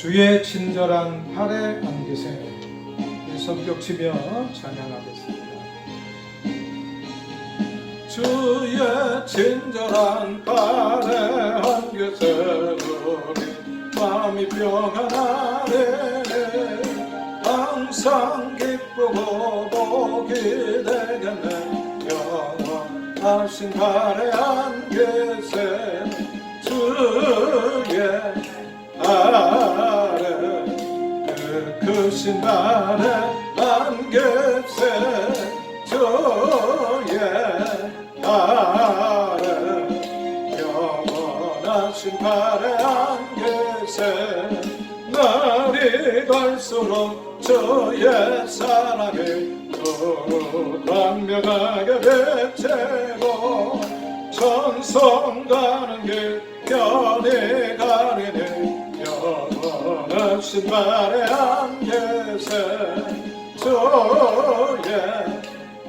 주의 친절한 팔에 안기세 손뼉 치며 찬양하겠습니다. 주의 친절한 팔에 안기세 우리 마음이 평안하네. 항상 기쁘고 복이 되겠네. 영원하신 팔에 안기세 주의 아 발에 안겹세 저의 아래 영원하신 발에 안겹세 날이 갈수록 저의 사랑이 더욱 광명하게 되체고 천성 가는 길 편히 가리니 영원하신 발에 안계세 저의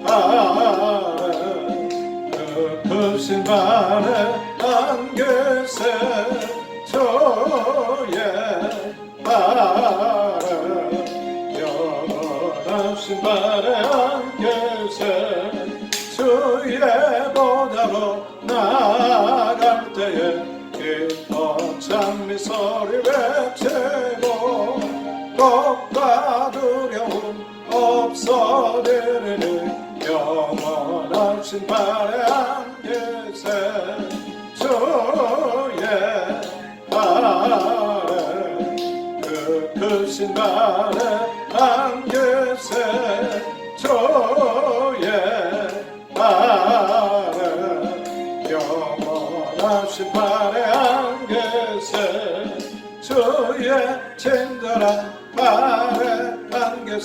아래 그 크신 발에 겁과 두려움 없어지리니 영원하신 발에 안계세 주의 아래 그 크신 발에 안계세 저의 아래 영원하신 발에 안계세 주의 친절한 발에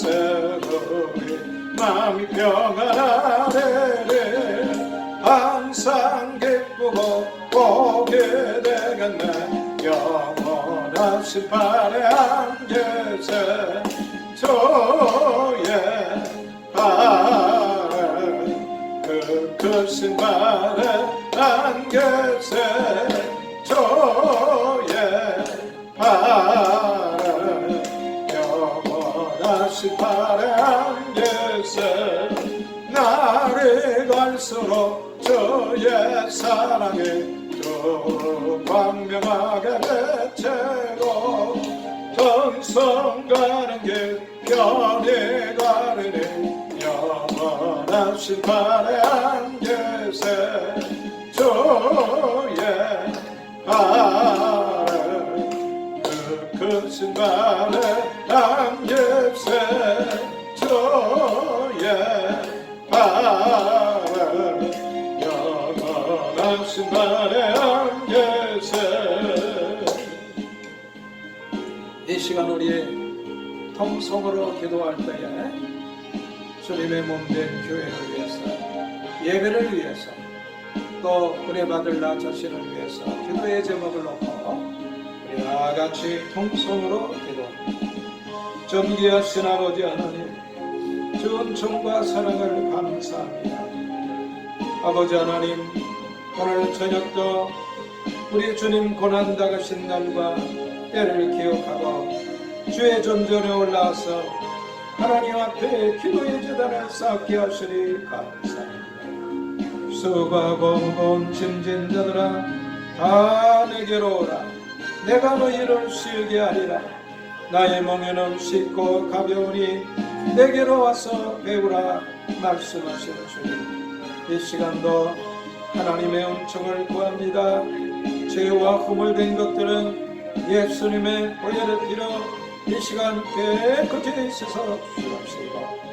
우리 마음이 평안하네. 항상 기쁘고 복이 되겠네. 영원하신 발에 안계세 저의 발에 그 크신 발에 안계세 사랑이 더 광명하게 되체고 정성 가는 길 가르니 영원하신 발에 안계세 이 시간 우리 통성으로 기도할 때에 주님의 몸된 교회를 위해서 예배를 위해서 또 은혜 받을 나 자신을 위해서 기도의 제목을 놓고 우리 다 같이 통성으로 기도합니다. 존귀하신 아버지 하나님 주은 총과 사랑을 감사합니다. 아버지 하나님 오늘 저녁도 우리 주님 고난 당하신 날과 때를 기억하고 주의 존전에 올라와서 하나님 앞에 기도의 재단을 쌓게 하시니 감사합니다. 수고하고 무거운 짐진 자들아 다 내게로 오라 내가 너희를 쉬게 하리라 나의 멍에는 쉽고 가벼우니 내게로 와서 배우라 말씀하시는 주님 이 시간도 하나님의 은총을 구합니다. 죄와 허물된 것들은 예수님의 보혈을 빌어 이 시간 깨끗이 씻어 주옵시고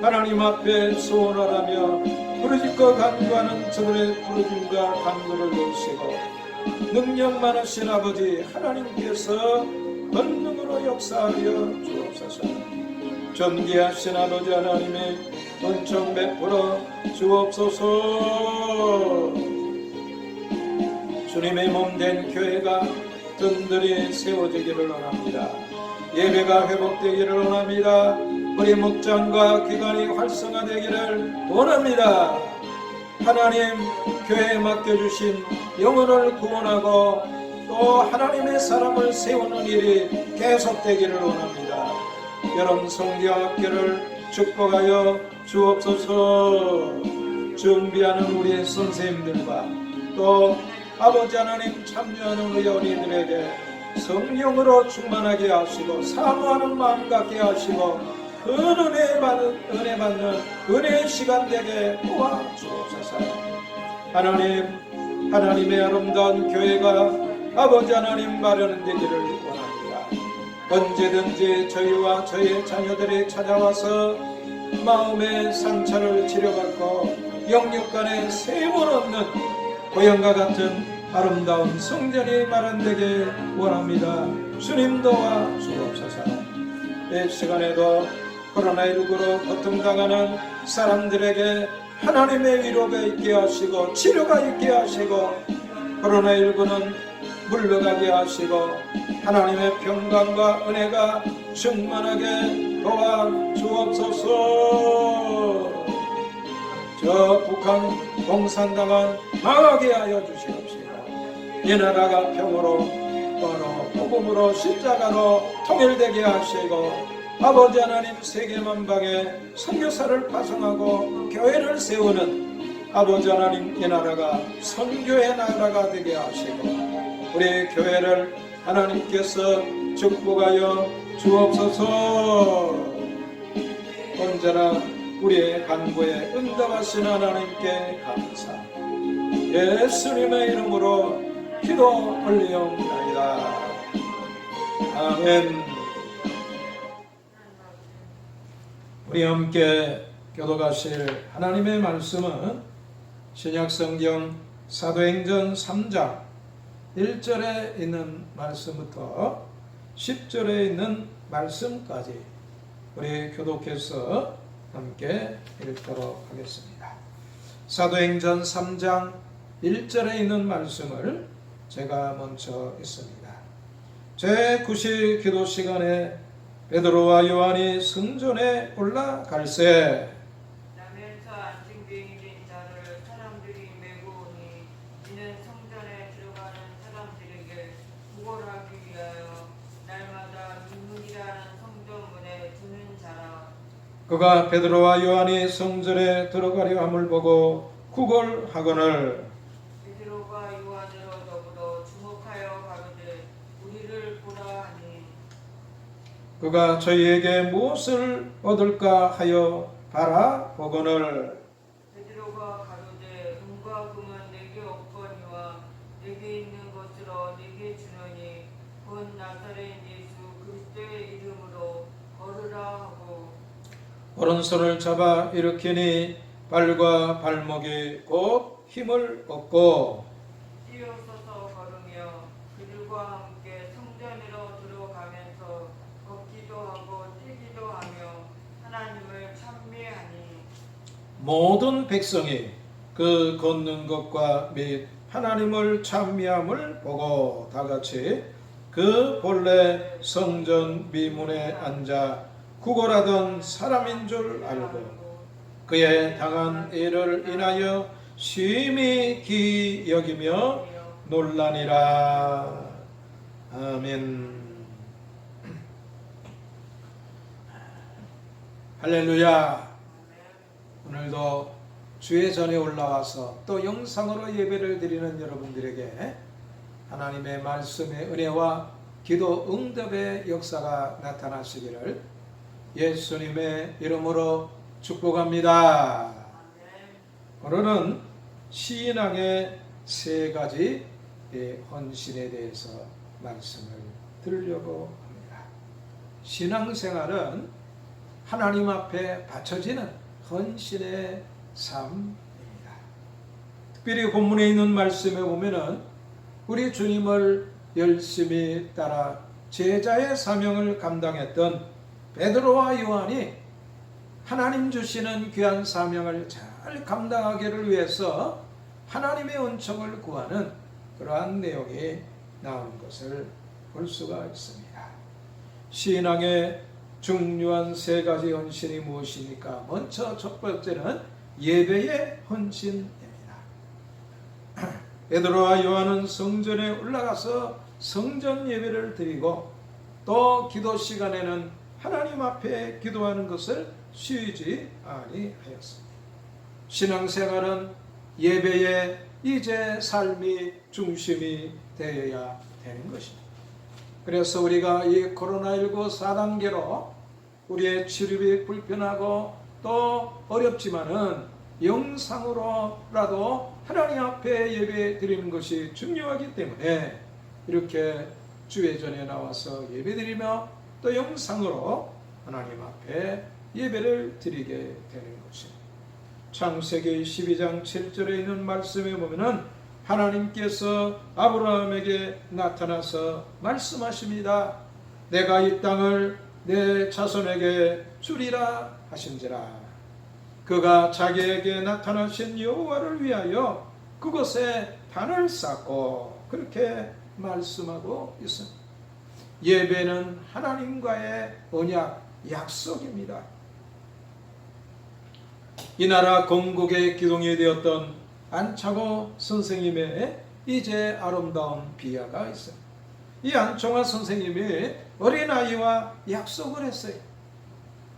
하나님 앞에 소원하라며 부르짖고 간구하는 저들의 부르짖과 간구를 넣으시고 능력 많으신 아버지 하나님께서 권능으로 역사하여 주옵소서 존귀하신 아버지 하나님의 은총 베풀어 주옵소서 주님의 몸 된 교회가 든든히 세워지기를 원합니다. 예배가 회복되기를 원합니다. 우리 목장과 기관이 활성화되기를 원합니다. 하나님 교회에 맡겨주신 영혼을 구원하고 또 하나님의 사람을 세우는 일이 계속되기를 원합니다. 여러분 성경학교를 축복하여 주옵소서 준비하는 우리 선생님들과 또 아버지 하나님 참여하는 우리 어린이들에게 성령으로 충만하게 하시고 사모하는 마음 갖게 하시고 그 은혜 받는 은혜 받는 은혜의 시간 되게 도와주옵소서. 하나님 하나님의 아름다운 교회가 아버지 하나님 마련은 되기를 원합니다. 언제든지 저희와 저희 자녀들이 찾아와서 마음의 상처를 치료받고 영육간의 세번 얻는 고향과 같은 아름다운 성전이 마련되게 원합니다. 주님 도와 주옵소서. 이 시간에도 코로나19로 고통당하는 사람들에게 하나님의 위로가 있게 하시고 치료가 있게 하시고 코로나19는 물러가게 하시고 하나님의 평강과 은혜가 충만하게 도와 주옵소서. 저 북한 공산당은 망하게 하여 주시옵시고 이 나라가 평으로 언어 복음으로 십자가로 통일되게 하시고 아버지 하나님 세계 만방에 선교사를 파송하고 교회를 세우는 아버지 하나님 이 나라가 선교의 나라가 되게 하시고 우리 교회를 하나님께서 축복하여 주옵소서. 언제나 우리의 간구에 응답하신 하나님께 감사. 예수님의 이름으로 기도 올리옵나이다. 아멘. 우리 함께 교도가실 하나님의 말씀은 신약성경 사도행전 3장 1절에 있는 말씀부터 10절에 있는 말씀까지 우리 교독해서 함께 읽도록 하겠습니다. 사도행전 3장 1절에 있는 말씀을 제가 먼저 읽습니다. 제9시 기도 시간에 베드로와 요한이 성전에 올라갈새 나면서 안증병이 된 자를 사람들이 메고 오니 이는 성전에 들어가는 사람들에게 구걸하기 위하여 날마다 눈물이라는 성전문에 두는 자라 그가 베드로와 요한이 성전에 들어가려 함을 보고 구걸하거늘 베드로가 요한으로 더불어 주목하여 가로되 우리를 보라 하니. 그가 저희에게 무엇을 얻을까 하여 바라보거늘 베드로가 가로되 은과 금은 내게 없거니와 내게 있는 것으로 내게 주노니 곧 나사렛 예수 그리스도의 이름으로 걸으라 하고 오른손을 잡아 일으키니 발과 발목이 곧 힘을 얻고 뛰어서서 걸으며 그들과 함께 성전으로 들어가면서 걷기도 하고 뛰기도 하며 하나님을 찬미하니 모든 백성이 그 걷는 것과 및 하나님을 찬미함을 보고 다 같이 그 본래 성전 미문에 앉아 구걸하던 사람인 줄 알고 그의 당한 일을 인하여 심히 기 여기며 놀라니라. 아멘. 할렐루야. 오늘도 주의 전에 올라와서 또 영상으로 예배를 드리는 여러분들에게 하나님의 말씀의 은혜와 기도 응답의 역사가 나타나시기를 예수님의 이름으로 축복합니다. 오늘은 신앙의 세 가지 헌신에 대해서 말씀을 드리려고 합니다. 신앙생활은 하나님 앞에 바쳐지는 헌신의 삶입니다. 특별히 본문에 있는 말씀에 보면은 우리 주님을 열심히 따라 제자의 사명을 감당했던 베드로와 요한이 하나님 주시는 귀한 사명을 잘 감당하기를 위해서 하나님의 은총을 구하는 그러한 내용이 나오는 것을 볼 수가 있습니다. 신앙의 중요한 세 가지 헌신이 무엇입니까? 먼저 첫 번째는 예배의 헌신입니다. 베드로와 요한은 성전에 올라가서 성전 예배를 드리고 또 기도 시간에는 하나님 앞에 기도하는 것을 쉬지 아니하였습니다. 신앙생활은 예배의 이제 삶이 중심이 되어야 되는 것입니다. 그래서 우리가 이 코로나19 4단계로 우리의 치료비 불편하고 또 어렵지만은 영상으로라도 하나님 앞에 예배 드리는 것이 중요하기 때문에 이렇게 주회 전에 나와서 예배 드리며 또 영상으로 하나님 앞에 예배를 드리게 되는 것입니다. 창세기 12장 7절에 있는 말씀에 보면은 하나님께서 아브라함에게 나타나서 말씀하십니다. 내가 이 땅을 내 자손에게 주리라 하신지라. 그가 자기에게 나타나신 여호와를 위하여 그곳에 단을 쌓고 그렇게 말씀하고 있습니다. 예배는 하나님과의 언약, 약속입니다. 이 나라 건국의 기둥이 되었던 안창호 선생님의 이제 아름다운 비화가 있습니다. 이 안창호 선생님이 어린아이와 약속을 했어요.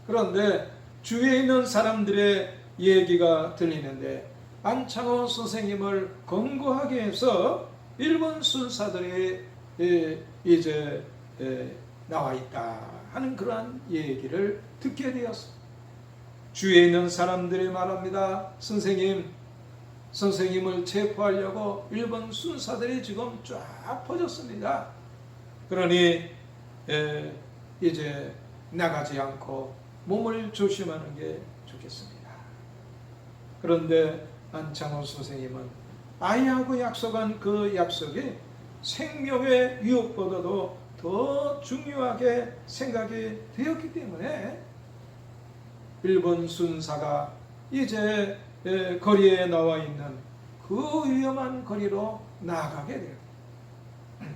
그런데 주위에 있는 사람들의 얘기가 들리는데 안창호 선생님을 권고하기 위해서 일본 순사들이 예, 이제 예, 나와 있다 하는 그러한 얘기를 듣게 되었습니다. 주위에 있는 사람들이 말합니다. 선생님, 선생님을 체포하려고 일본 순사들이 지금 쫙 퍼졌습니다. 그러니 에, 이제 나가지 않고 몸을 조심하는 게 좋겠습니다. 그런데 안창호 선생님은 아이하고 약속한 그 약속이 생명의 유혹보다도 더 중요하게 생각이 되었기 때문에 일본 순사가 이제 에, 거리에 나와 있는 그 위험한 거리로 나아가게 돼요.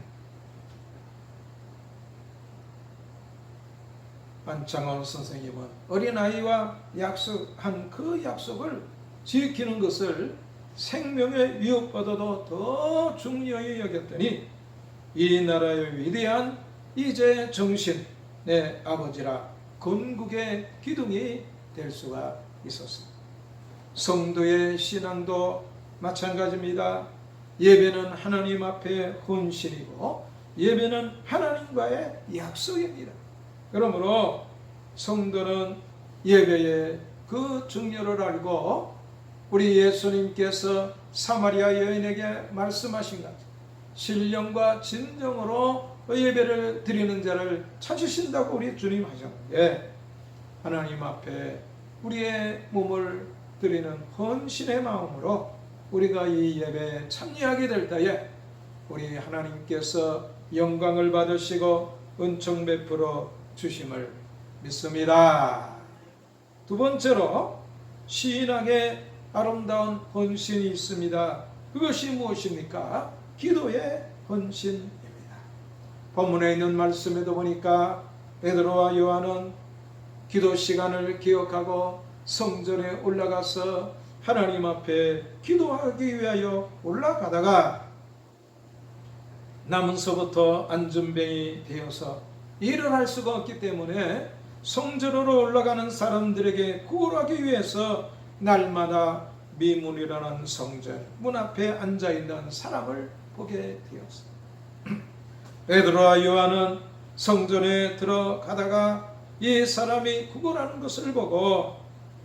안창원 선생님은 어린아이와 약속한 그 약속을 지키는 것을 생명의 위협보다도 더 중요히 여겼더니 이 나라의 위대한 이제 정신 내 아버지라 건국의 기둥이 될 수가 있었습니다. 성도의 신앙도 마찬가지입니다. 예배는 하나님 앞에 헌신이고 예배는 하나님과의 약속입니다. 그러므로 성도는 예배의 그 중요를 알고 우리 예수님께서 사마리아 여인에게 말씀하신 것 신령과 진정으로 예배를 드리는 자를 찾으신다고 우리 주님 하셨는데 하나님 앞에 우리의 몸을 드리는 헌신의 마음으로 우리가 이 예배에 참여하게 될 때에 우리 하나님께서 영광을 받으시고 은총 베풀어 주심을 믿습니다. 두 번째로 시인하게 아름다운 헌신이 있습니다. 그것이 무엇입니까? 기도의 헌신입니다. 본문에 있는 말씀에도 보니까 베드로와 요한은 기도 시간을 기억하고 성전에 올라가서 하나님 앞에 기도하기 위하여 올라가다가 남은서부터 안전병이 되어서 일을 할 수가 없기 때문에 성전으로 올라가는 사람들에게 구원하기 위해서 날마다 미문이라는 성전 문 앞에 앉아 있는 사람을 보게 되었습니다. 베드로와 요한은 성전에 들어가다가 이 사람이 구걸하는 것을 보고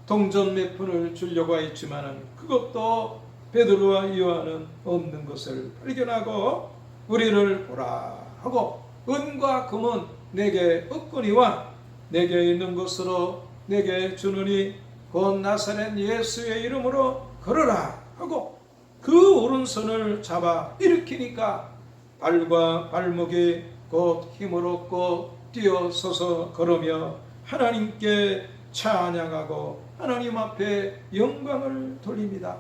동전 몇 푼을 주려고 했지만은 그것도 베드로와 요한은 없는 것을 발견하고 우리를 보라 하고 은과 금은 내게 없거니와 내게 있는 것으로 내게 주느니 곧 나사렛 예수의 이름으로 걸어라 하고 그 오른손을 잡아 일으키니까 발과 발목이 곧 힘을 얻고 뛰어서서 걸으며 하나님께 찬양하고 하나님 앞에 영광을 돌립니다.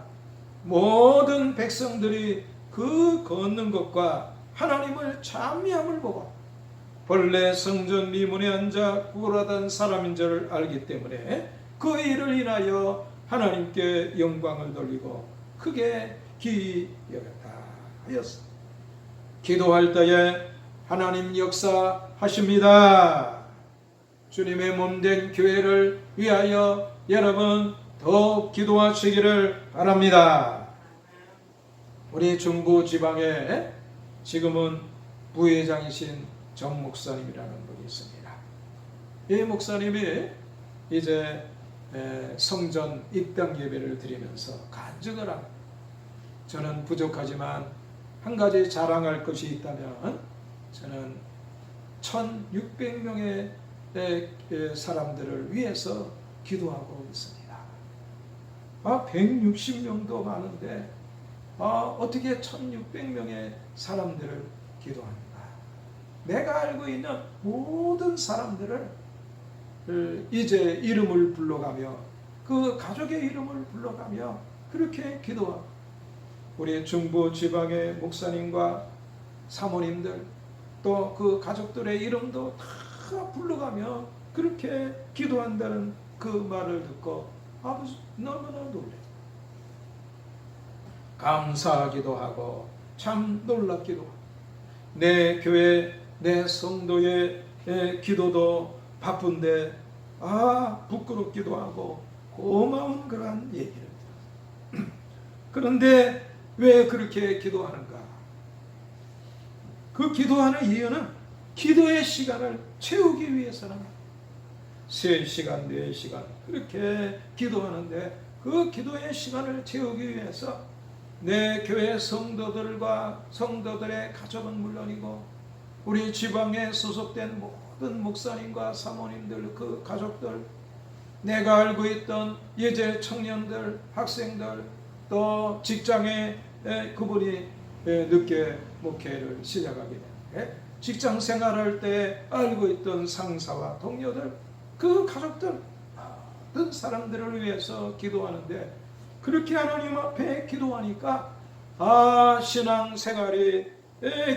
모든 백성들이 그 걷는 것과 하나님을 찬미함을 보고 본래 성전 미문에 앉아 구걸하던 사람인 줄 알기 때문에 그 일을 인하여 하나님께 영광을 돌리고 크게 기이 여겼다 하였습니다. 기도할 때에 하나님 역사하십니다. 주님의 몸된 교회를 위하여 여러분 더욱 기도하시기를 바랍니다. 우리 중부 지방에 지금은 부회장이신 정 목사님이라는 분이 있습니다. 이 목사님이 이제 에, 성전 입당 예배를 드리면서 간증을 합니다. 저는 부족하지만 한 가지 자랑할 것이 있다면 저는 1600명의 사람들을 위해서 기도하고 있습니다. 아, 160명도 많은데 아, 어떻게 1600명의 사람들을 기도합니까? 내가 알고 있는 모든 사람들을 이제 이름을 불러가며 그 가족의 이름을 불러가며 그렇게 기도하고 우리 중부 지방의 목사님과 사모님들 또 그 가족들의 이름도 다 불러가며 그렇게 기도한다는 그 말을 듣고 아버지 너무나 놀래. 감사하기도 하고 참 놀랍기도 하고 내 교회 내 성도의 에, 기도도 바쁜데 아 부끄럽기도 하고 고마운 그러한 얘기를 들었어요. 그런데 왜 그렇게 기도하는가? 그 기도하는 이유는 기도의 시간을 채우기 위해서는 3시간, 4시간 그렇게 기도하는데 그 기도의 시간을 채우기 위해서 내 교회 성도들과 성도들의 가족은 물론이고 우리 지방에 소속된 모든 목사님과 사모님들 그 가족들 내가 알고 있던 예제 청년들 학생들 또 직장에 그분이 늦게 목회를 시작하게 되는데 직장 생활할 때 알고 있던 상사와 동료들 그 가족들 모든 사람들을 위해서 기도하는데 그렇게 하나님 앞에 기도하니까 아 신앙 생활이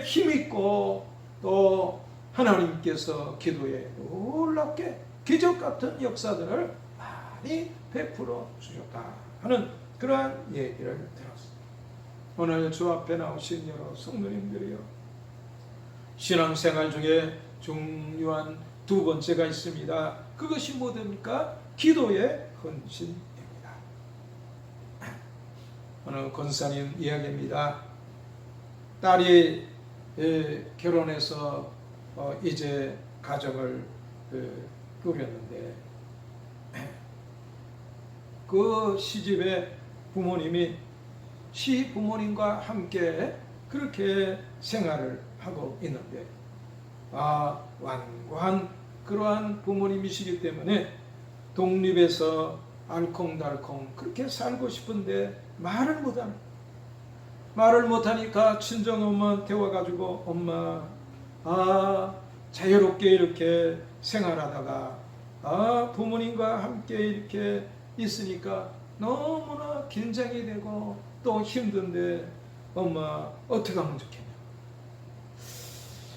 힘 있고 또 하나님께서 기도에 놀랍게 기적 같은 역사들을 많이 베풀어 주셨다 하는 그러한 얘기를. 오늘 주 앞에 나오신 여러 성도님들이요 신앙생활 중에 중요한 두 번째가 있습니다. 그것이 뭐됩니까? 기도의 헌신입니다. 오늘 권사님 이야기입니다. 딸이 예, 결혼해서 어, 이제 가정을 그, 꾸렸는데 그 시집에 부모님이 시 부모님과 함께 그렇게 생활을 하고 있는데 아 완고한 그러한 부모님이시기 때문에 독립해서 알콩달콩 그렇게 살고 싶은데 말을 못하는 말을 못하니까 친정엄마한테 와가지고 엄마 아 자유롭게 이렇게 생활하다가 아 부모님과 함께 이렇게 있으니까 너무나 긴장이 되고 또 힘든데 엄마 어떻게 하면 좋겠냐?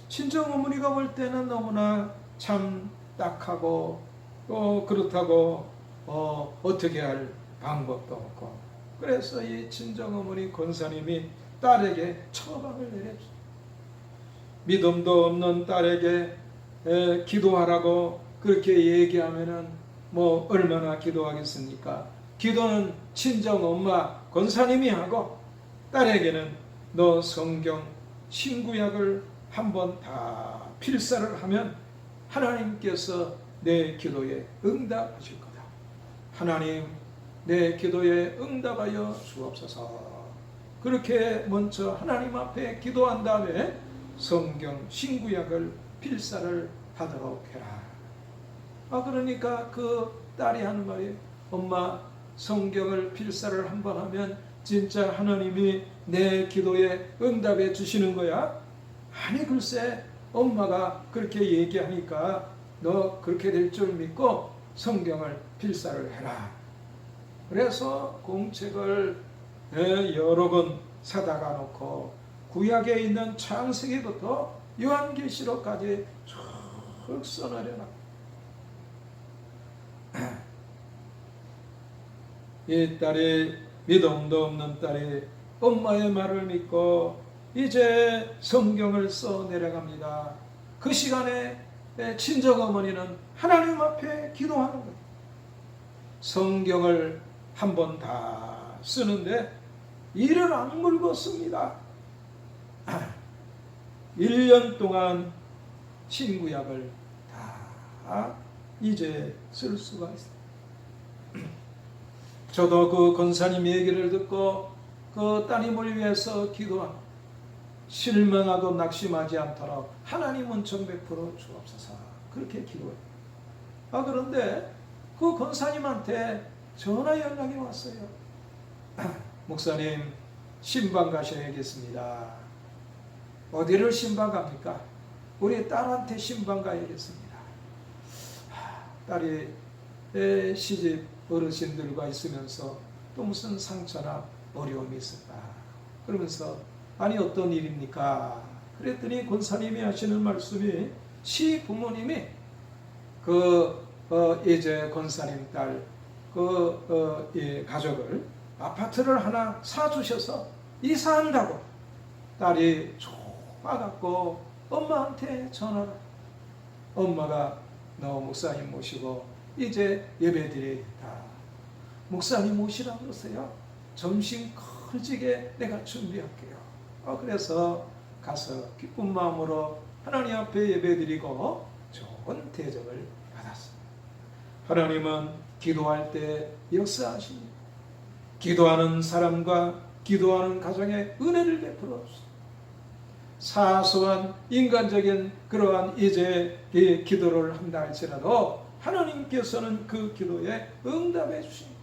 친정 어머니가 볼 때는 너무나 참 딱하고 또 그렇다고 어, 어떻게 할 방법도 없고. 그래서 이 친정 어머니 권사님이 딸에게 처방을 내려주 믿음도 없는 딸에게 에, 기도하라고 그렇게 얘기하면은 뭐 얼마나 기도하겠습니까? 기도는 친정 엄마 권사님이 하고 딸에게는 너 성경 신구약을 한번 다 필사를 하면 하나님께서 내 기도에 응답하실 거다. 하나님 내 기도에 응답하여 주옵소서. 그렇게 먼저 하나님 앞에 기도한 다음에 성경 신구약을 필사를 하도록 해라. 아 그러니까 그 딸이 하는 말이 엄마 성경을 필사를 한 번 하면 진짜 하나님이 내 기도에 응답해 주시는 거야? 아니 글쎄 엄마가 그렇게 얘기하니까 너 그렇게 될 줄 믿고 성경을 필사를 해라. 그래서 공책을 여러 권 사다가 놓고 구약에 있는 창세기부터 요한계시록까지 쭉 써내려놔. 이 딸이 믿음도 없는 딸이 엄마의 말을 믿고 이제 성경을 써 내려갑니다. 그 시간에 친정 어머니는 하나님 앞에 기도하는 거예요. 성경을 한 번 다 쓰는데 이를 악물고 씁니다. 1년 동안 신구약을 다 이제 쓸 수가 있어요. 저도 그 권사님 얘기를 듣고 그 따님을 위해서 기도한 실망하고 낙심하지 않도록 하나님은 정백 프로 주옵소서 그렇게 기도해요. 아 그런데 그 권사님한테 전화 연락이 왔어요. 목사님 신방 가셔야겠습니다. 어디를 신방 갑니까? 우리 딸한테 신방 가야겠습니다. 딸이 에, 시집 어르신들과 있으면서 또 무슨 상처나 어려움이 있을까? 그러면서 아니 어떤 일입니까? 그랬더니 권사님이 하시는 말씀이 시 부모님이 그 어, 이제 권사님 딸그 어, 이 가족을 아파트를 하나 사주셔서 이사한다고 딸이 좋아갖고 엄마한테 전화를 엄마가 너 목사님 모시고 이제 예배드리겠다 목사님 모시라 그러세요? 점심 걸지게 내가 준비할게요. 어, 그래서 가서 기쁜 마음으로 하나님 앞에 예배드리고 좋은 대접을 받았습니다. 하나님은 기도할 때 역사하십니다. 기도하는 사람과 기도하는 가정에 은혜를 베풀어 주십니다. 사소한 인간적인 그러한 이제 이 기도를 한다 할지라도 하나님께서는 그 기도에 응답해 주십니다.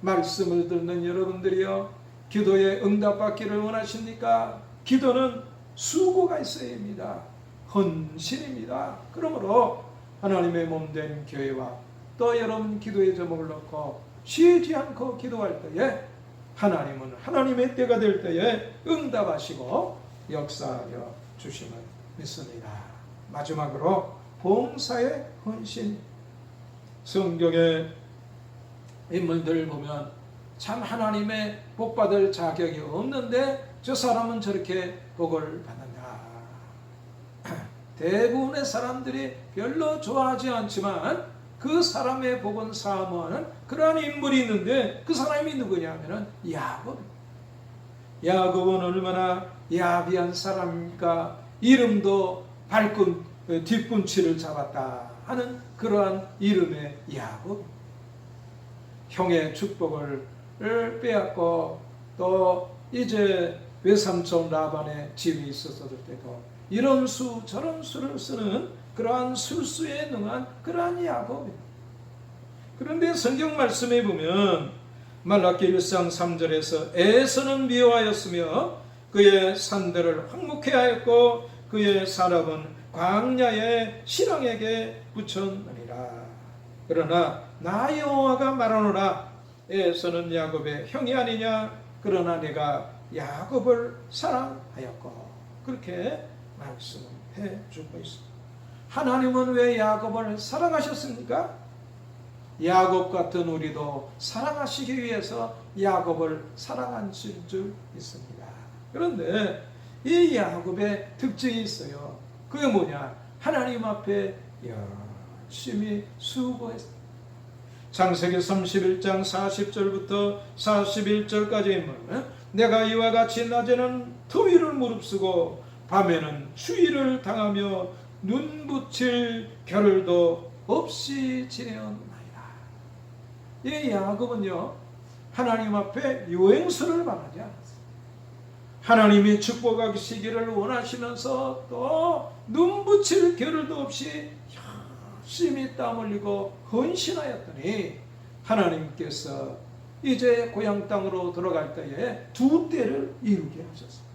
말씀을 듣는 여러분들이요 기도에 응답받기를 원하십니까? 기도는 수고가 있어야 합니다. 헌신입니다. 그러므로 하나님의 몸된 교회와 또 여러분 기도의 제목을 넣고 쉬지 않고 기도할 때에 하나님은 하나님의 때가 될 때에 응답하시고 역사하여 주심을 믿습니다. 마지막으로 봉사의 헌신 성경의 인물들을 보면 참 하나님의 복 받을 자격이 없는데 저 사람은 저렇게 복을 받는다. 대부분의 사람들이 별로 좋아하지 않지만 그 사람의 복은 사모하는 그러한 인물이 있는데 그 사람이 누구냐면은 야곱. 야곱은 얼마나 야비한 사람입니까? 이름도 발꿈 뒷꿈치를 잡았다 하는 그러한 이름의 야곱. 형의 축복을 빼앗고 또 이제 외삼촌 라반의 집이 있었을 때도 이런 수 저런 수를 쓰는 그러한 술수에 능한 그러한 야곱입니다. 그런데 성경 말씀에 보면 말라기 1장 3절에서 에서는 미워하였으며 그의 산들을 황묵해 하였고 그의 산업은 광야의 신앙에게 붙였느니라. 그러나 나 여호와가 말하노라 에서는 야곱의 형이 아니냐 그러나 내가 야곱을 사랑하였고 그렇게 말씀해 주고 있습니다. 하나님은 왜 야곱을 사랑하셨습니까? 야곱 같은 우리도 사랑하시기 위해서 야곱을 사랑하실 줄 있습니다. 그런데 이 야곱의 특징이 있어요. 그게 뭐냐? 하나님 앞에 열심히 수고했습니다. 창세기 31장 40절부터 41절까지 보면 내가 이와 같이 낮에는 더위를 무릅쓰고 밤에는 추위를 당하며 눈 붙일 겨를도 없이 지내었나이다. 이 야곱은요 하나님 앞에 요행수를 말하지 않았어요. 하나님이 축복하시기를 원하시면서 또 눈 붙일 겨를도 없이 열 심히 땀 흘리고 헌신하였더니 하나님께서 이제 고향 땅으로 들어갈 때에 두 때를 이루게 하셨습니다.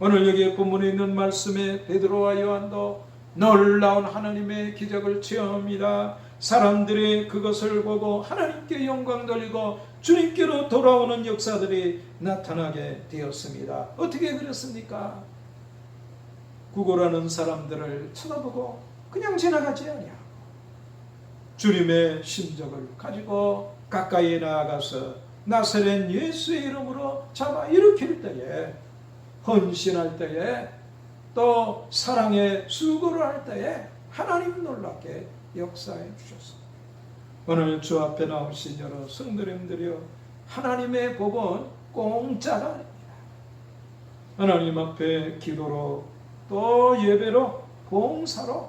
오늘 여기 본문에 있는 말씀에 베드로와 요한도 놀라운 하나님의 기적을 체험합니다. 사람들이 그것을 보고 하나님께 영광 돌리고 주님께로 돌아오는 역사들이 나타나게 되었습니다. 어떻게 그랬습니까? 구걸하는 사람들을 쳐다보고 그냥 지나가지 아니야. 주님의 심적을 가지고 가까이 나아가서 나사렛 예수의 이름으로 잡아 일으킬 때에 헌신할 때에 또 사랑의 수고를 할 때에 하나님 놀랍게 역사해 주셨습니다. 오늘 주 앞에 나오신 여러 성도님들이여 하나님의 복은 공짜가 아닙니다. 하나님 앞에 기도로 또 예배로 봉사로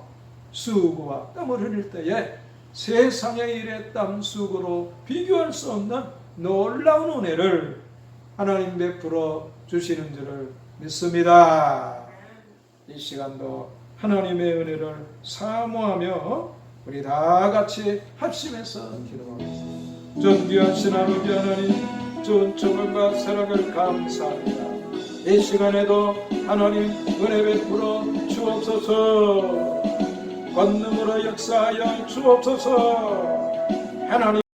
수고와 땀을 흘릴 때에 세상의 일에 땀 수고로 비교할 수 없는 놀라운 은혜를 하나님 베풀어 주시는 줄을 믿습니다. 이 시간도 하나님의 은혜를 사모하며 우리 다 같이 합심해서 기도하겠습니다. 존귀하신 아버지 하나님, 축원과 사랑을 감사합니다. 이 시간에도 하나님 은혜 베풀어 주옵소서, 권능으로 역사하여 주옵소서, 하나님.